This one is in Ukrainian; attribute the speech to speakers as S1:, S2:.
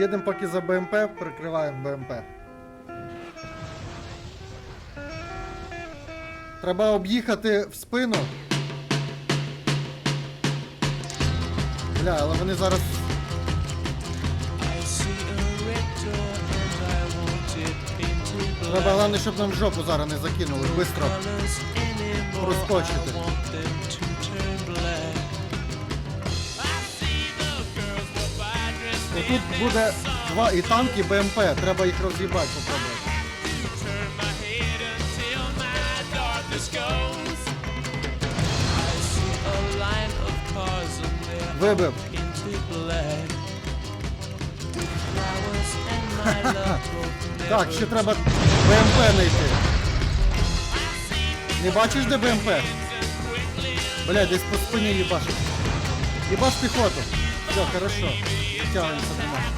S1: Їдемо поки за БМП, прикриваємо БМП. Треба об'їхати в спину. Бля, але вони зараз. Треба головне, щоб нам жопу зараз не закинули.
S2: Colors.
S1: Проскочити. Тут буде два і танк, і БМП. Треба їх роз'їбати попробувати. Вибив. Так, ще треба БМП знайти. Не бачиш, де БМП? Бля, десь по спині їбашить. Їбаш піхоту. Все, хорошо. Тягнемося нема.